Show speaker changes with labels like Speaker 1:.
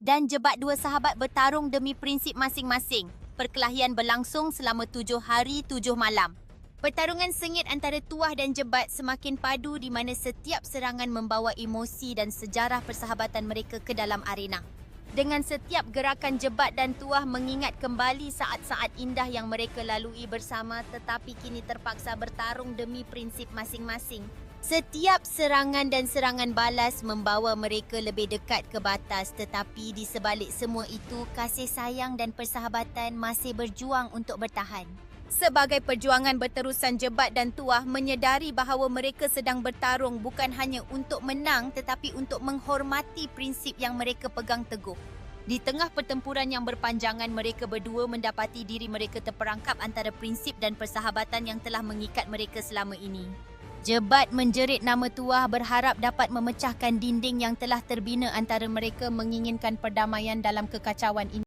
Speaker 1: dan Jebat dua sahabat bertarung demi prinsip masing-masing. Perkelahian berlangsung selama tujuh hari tujuh malam. Pertarungan sengit antara Tuah dan Jebat semakin padu di mana setiap serangan membawa emosi dan sejarah persahabatan mereka ke dalam arena. Dengan setiap gerakan Jebat dan Tuah mengingat kembali saat-saat indah yang mereka lalui bersama tetapi kini terpaksa bertarung demi prinsip masing-masing. Setiap serangan dan serangan balas membawa mereka lebih dekat ke batas tetapi di sebalik semua itu kasih sayang dan persahabatan masih berjuang untuk bertahan. Sebagai perjuangan berterusan Jebat dan Tuah menyedari bahawa mereka sedang bertarung bukan hanya untuk menang tetapi untuk menghormati prinsip yang mereka pegang teguh. Di tengah pertempuran yang berpanjangan mereka berdua mendapati diri mereka terperangkap antara prinsip dan persahabatan yang telah mengikat mereka selama ini. Jebat menjerit nama Tuah berharap dapat memecahkan dinding yang telah terbina antara mereka menginginkan perdamaian dalam kekacauan ini.